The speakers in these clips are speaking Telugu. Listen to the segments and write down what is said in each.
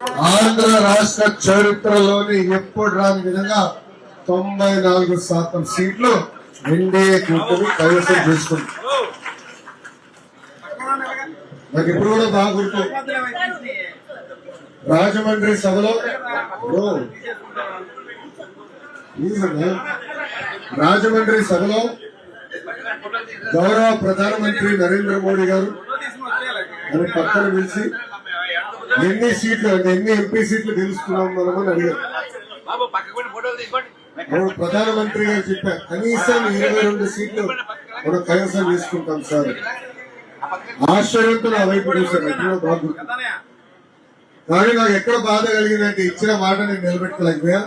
ఆంధ్ర రాష్ట్ర చరిత్రలోని ఎప్పుడు రాని విధంగా తొంభై నాలుగు శాతం సీట్లు ఎన్డీఏ కూటమి కైవసం చేసుకుంది. నాకు ఇప్పుడు కూడా బాగా గుర్తు. రాజమండ్రి సభలో రాజమండ్రి సభలో గౌరవ ప్రధానమంత్రి నరేంద్ర మోడీ గారు అని పక్కన పిలిచి ఎన్ని సీట్లు ఎన్ని ఎంపీ సీట్లు గెలుస్తున్నాం అడిగారు. పెట్టి ఫోటోలు తీసుకోండి. అప్పుడు ప్రధానమంత్రి గారు చెప్పారు కనీసం ఇరవై రెండు సీట్లు మనం కైవసం చేసుకుంటాం సార్. ఆశ్చర్యంతో నా వైపు ఎప్పుడో బాగా. కానీ నాకు ఎక్కడ బాధ కలిగిందంటే ఇచ్చిన మాట నేను నిలబెట్టుకోలేకపోయా.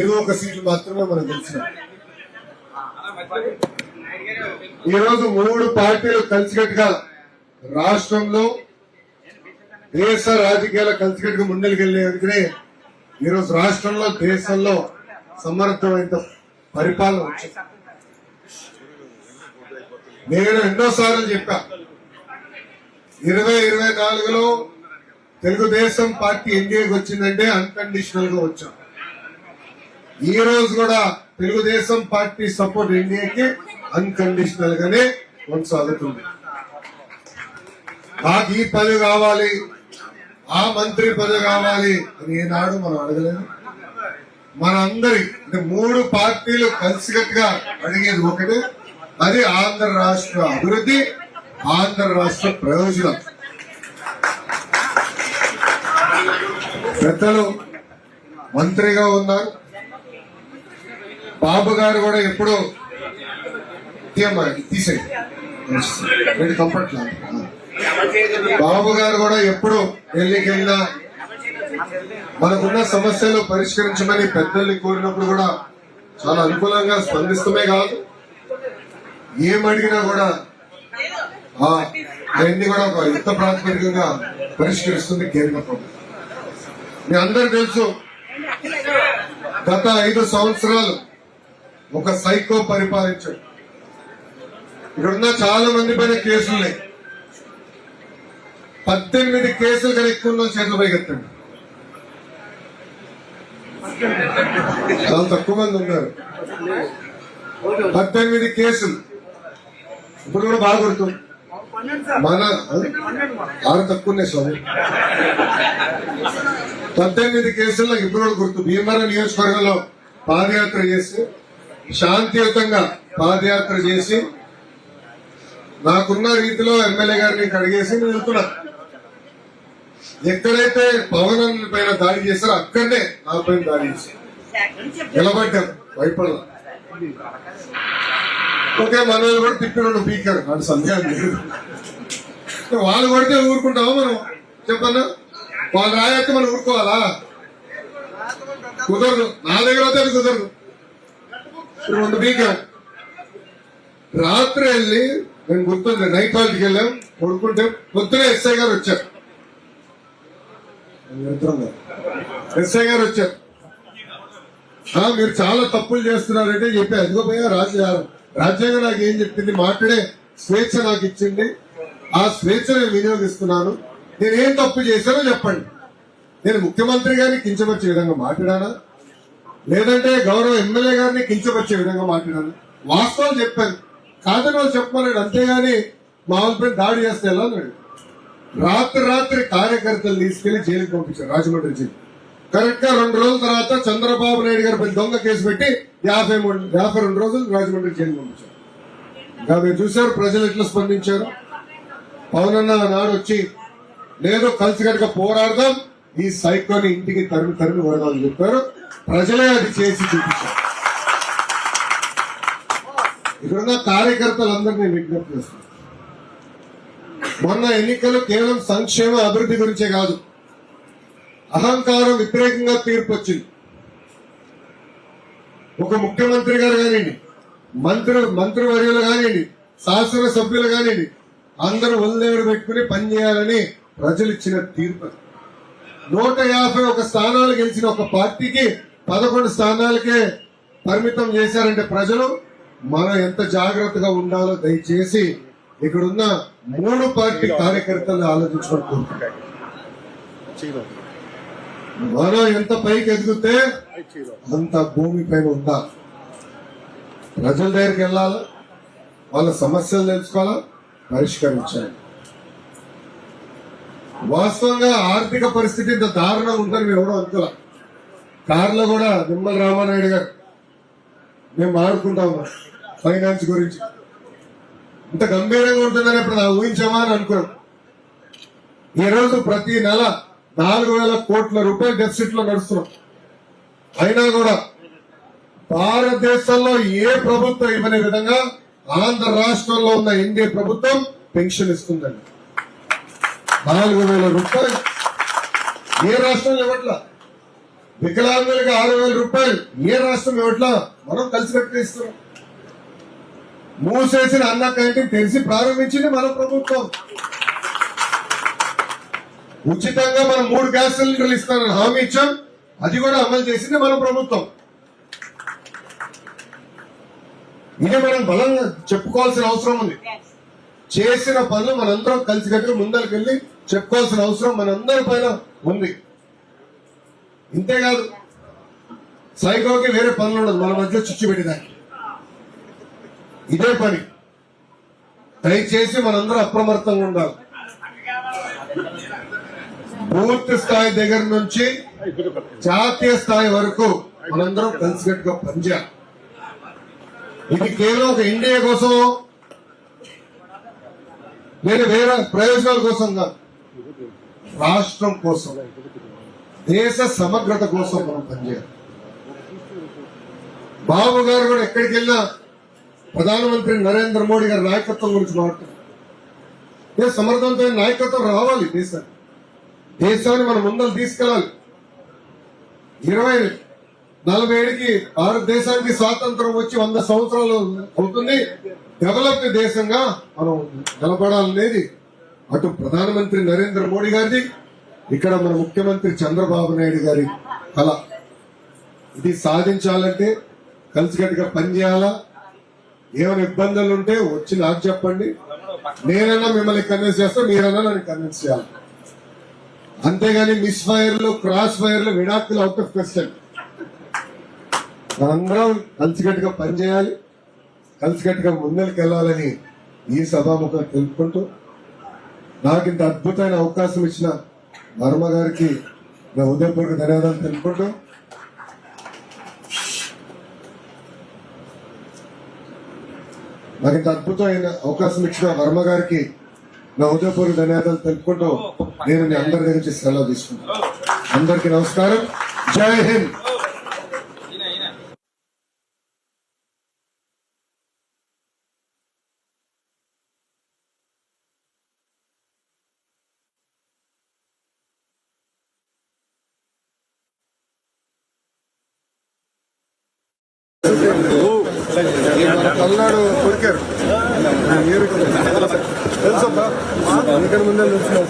ఏదో ఒక సీట్లు మాత్రమే మనం గెలిచిన ఈ రోజు మూడు పార్టీలు కలిసికట్టుగా రాష్ట్రంలో దేశ రాజకీయాల కలిసికట్టుగా ముందరికెళ్ళేందుకనే ఈ రోజు రాష్ట్రంలో దేశంలో సమర్థమైన పరిపాలన వచ్చింది. నేను ఎన్నోసార్లు చెప్పా ఇరవై ఇరవై నాలుగులో తెలుగుదేశం పార్టీ ఎన్డీఏకి వచ్చిందంటే అన్కండిషనల్గా వచ్చాం. ఈ రోజు కూడా తెలుగుదేశం పార్టీ సపోర్ట్ ఎన్డీఏకి అన్కండిషనల్ గానే కొనసాగుతుంది. నాకు ఈ పదవి కావాలి ఆ మంత్రి పదవి కావాలి అని ఏనాడు మనం అడగలేదు. మనందరి అంటే మూడు పార్టీలు కలిసికట్టుగా అడిగేది ఒకటే అది ఆంధ్ర రాష్ట్ర అభివృద్ధి ఆంధ్ర రాష్ట్ర ప్రయోజనం. పెద్దలు మంత్రిగా ఉన్నారు. బాబు గారు కూడా ఎప్పుడు తీసేయి కంఫర్ట్ బాబు గారు కూడా ఎప్పుడు ఎన్నికైనా మనకున్న సమస్యలు పరిష్కరించమని పెద్దల్ని కోరినప్పుడు కూడా చాలా అనుకూలంగా స్పందిస్తమే కాదు. ఏం అడిగినా కూడా ఆ, అవన్నీ కూడా ఒక యుద్ధ ప్రాతిపదికగా పరిష్కరిస్తుంది కేంద్ర ప్రభుత్వం. మీ అందరు తెలుసు గత ఐదు సంవత్సరాలు ఒక సైకో పరిపాలించాడు. ఇక్కడున్న చాలా మంది పైన కేసులు ఉన్నాయి పద్దెనిమిది కేసులు కనుక ఎక్కువ ఉన్న చేతులు పైకెత్తండి. చాలా తక్కువ మంది ఉన్నారు. పద్దెనిమిది కేసులు. ఇప్పుడు కూడా బాగా గుర్తు మన ఆరు తక్కువనే స్వామి. పద్దెనిమిది కేసుల్లో ఇప్పుడు కూడా గుర్తు భీమవరం నియోజకవర్గంలో పాదయాత్ర చేసి శాంతియుతంగా పాదయాత్ర చేసి నాకున్న రీతిలో ఎమ్మెల్యే గారిని కడిగేసి నేను వెళ్తున్నా. ఎక్కడైతే పవన్ పైన దాడి చేశారో అక్కడనే నా పైన దాడి చేశారు. నిలబడ్డాం భయపడదు ఓకే మన కూడా తిప్పినాడు పీకర్. అంటే సందేహం లేదు. వాళ్ళు కొడితే ఊరుకుంటావా మనం? చెప్పన్నా? వాళ్ళు రాయొస్తే మనం ఊరుకోవాలా? కుదరదు. నా దగ్గర అయితే అది కుదరదు. రెండు పీకాం రాత్రి వెళ్ళి నేను గుర్తుంది నైట్ హాల్కి వెళ్ళాం కొడుకుంటే పొద్దున ఎస్ఐ గారు వచ్చారు. ఎస్ఐ గారు వచ్చారు. మీరు చాలా తప్పులు చేస్తున్నారంటే చెప్పి. అదిగో పోయా రాజ్య రాజ్యాంగం నాకు ఏం చెప్పింది? మాట్లాడే స్వేచ్ఛ నాకు ఇచ్చింది. ఆ స్వేచ్ఛ నేను వినియోగిస్తున్నాను. నేను ఏం తప్పు చేశానో చెప్పండి. నేను ముఖ్యమంత్రి గారిని కించపరిచే విధంగా మాట్లాడానా? లేదంటే గౌరవ ఎమ్మెల్యే గారిని కించపరిచే విధంగా మాట్లాడాను? వాస్తవాలు చెప్పాను. కాదని వాళ్ళు చెప్పమన్నాడు. అంతేగాని మా వాళ్ళపై దాడి చేస్తే ఎలా అన్నాడు? రాత్రి రాత్రి కార్యకర్తలు తీసుకెళ్ళి జైలుకి పంపించారు రాజమండ్రి జైలు. కరెక్ట్గా రెండు రోజుల తర్వాత చంద్రబాబు నాయుడు గారి పై దొంగ కేసు పెట్టి యాభై మూడు యాభై రెండు రోజులు రాజమండ్రి జైలు పంపించారు. ఇంకా మీరు చూశారు ప్రజలు ఎట్లా స్పందించారు? పవన్ అన్న నాడు వచ్చి లేదు కలిసికట్టుగా పోరాడదాం ఈ సైకోని ఇంటికి తరిమి తరిమి కొడదాం చెప్పారు. ప్రజలే అది చేసి చూపించారు. ఇక్కడున్న కార్యకర్తలందరినీ విజ్ఞప్తి చేస్తున్నారు మొన్న ఎన్నికలు కేవలం సంక్షేమ అభివృద్ధి గురించే కాదు. అహంకారం వ్యతిరేకంగా తీర్పు వచ్చింది ఒక ముఖ్యమంత్రి గారు కానివ్వండి మంత్రి మంత్రివర్యులు కానివ్వండి శాసనసభ్యులు కానివ్వండి అందరూ ఒళ్ళేడు పెట్టుకుని పనిచేయాలని ప్రజలు ఇచ్చిన తీర్పు. నూట యాభై ఒక స్థానాలు గెలిచిన ఒక పార్టీకి పదకొండు స్థానాలకే పరిమితం చేశారంటే ప్రజలు మనం ఎంత జాగ్రత్తగా ఉండాలో దయచేసి ఇక్కడున్న మూడు పార్టీ కార్యకర్తలు ఆలోచించుకొని మనం ఎంత పైకి ఎదిగితే అంత భూమి పైన ఉందా ప్రజల దగ్గరికి వెళ్ళాలా? వాళ్ళ సమస్యలు తెలుసుకోవాలా? పరిష్కరించాలి. వాస్తవంగా ఆర్థిక పరిస్థితి ఇంత దారుణంగా ఉందని మేము ఎవడో అనుకోలే కారులో కూడా నిమ్మల రామానాయుడు గారు మేము మాట్లాడుకుంటాము ఫైనాన్స్ గురించి. ఇంత గంభీరంగా ఉంటుందని ఇప్పుడు నా ఊహించామా అని అనుకున్నాం ఈ రోజు ప్రతి నెల నాలుగు వేల కోట్ల రూపాయల డెఫిసిట్లో నడుస్తున్నాం. అయినా కూడా భారతదేశంలో ఏ ప్రభుత్వం ఇవ్వని విధంగా ఆంధ్ర రాష్ట్రంలో ఉన్న ఎన్డీఏ ప్రభుత్వం పెన్షన్ ఇస్తుందండి. నాలుగు వేల రూపాయలు. ఏ రాష్ట్రంలో ఇవ్వట్లా? వికలాంగులకు ఆరు వేల రూపాయలు. ఏ రాష్ట్రం ఇవ్వట్లా? మనం కలిసి కట్టిస్తున్నాం మూసేసిన అన్న క్యాంటీన్ తెలిసి ప్రారంభించింది మన ప్రభుత్వం. ఉచితంగా మనం మూడు గ్యాస్ సిలిండర్లు ఇస్తానని హామీ ఇచ్చాం. అది కూడా అమలు చేసింది మన ప్రభుత్వం. ఇది మనం బలంగా చెప్పుకోవాల్సిన అవసరం ఉంది. చేసిన పనులు మనందరం కలిసికట్టుగా ముందరికి వెళ్ళి చెప్పుకోవాల్సిన అవసరం మనందరి పైన ఉంది. ఇంతేకాదు సైకోకి వేరే పనులు ఉండదు. మన మధ్య చిచ్చు పెట్టేదానికి ఇదే పని. దయచేసి మనందరూ అప్రమత్తంగా ఉండాలి. బూత్ స్థాయి దగ్గర నుంచి జాతీయ స్థాయి వరకు మనందరం కలిసికట్టుగా పనిచేయాలి. ఇది కేవలం ఒక ఇండియా కోసం నేను వేరే ప్రయోజనాల కోసం కాదు రాష్ట్రం కోసం దేశ సమగ్రత కోసం మనం పనిచేయాలి. బాబు గారు కూడా ఎక్కడికి వెళ్ళినా ప్రధానమంత్రి నరేంద్ర మోడీ గారి నాయకత్వం గురించి మాట్లాడుతున్నారు సమర్థవంతమైన నాయకత్వం రావాలి దేశాన్ని దేశాన్ని మనం ముందలు తీసుకెళ్ళాలి. ఇరవై నలభై ఏడుకి భారతదేశానికి స్వాతంత్రం వచ్చి వంద సంవత్సరాలు అవుతుంది. డెవలప్డ్ దేశంగా మనం నిలబడాలనేది అటు ప్రధానమంత్రి నరేంద్ర మోడీ గారిది ఇక్కడ మన ముఖ్యమంత్రి చంద్రబాబు నాయుడు గారి కళ ఇది సాధించాలంటే కలిసికట్టుగా పనిచేయాలా? ఏమైనా ఇబ్బందులు ఉంటే వచ్చి నాకు చెప్పండి. నేనన్నా మిమ్మల్ని కన్విన్స్ చేస్తా మీరన్నా నన్ను కన్విన్స్ చేయాలి. అంతేగాని మిస్ ఫైర్లు క్రాస్ ఫైర్లు విడాకులు అవుట్ ఆఫ్ క్వశ్చన్ మనందరం కలిసికట్టుగా పనిచేయాలి. కలిసికట్టుగా ముందరికి వెళ్ళాలని ఈ సభాముఖం తెలుపుకుంటూ నాకు ఇంత అద్భుతమైన అవకాశం ఇచ్చిన వర్మ గారికి నా ఉదయపూర్వక ధన్యవాదాలు తెలుపుకుంటూ నాకు ఇంత అద్భుతమైన అవకాశం ఇచ్చిన వర్మ గారికి నా ఉదయపూర్వక ధన్యవాదాలు తెలుపుకుంటూ నేను మీ అందరి దగ్గర నుంచి సెలవు తీసుకుంటాను అందరికీ నమస్కారం. జై హింద్. ఈయన తమిళనాడు మన తలనాడు కొరికారు తెలుసబ్బా? అందుకని ముందే తెలుసు.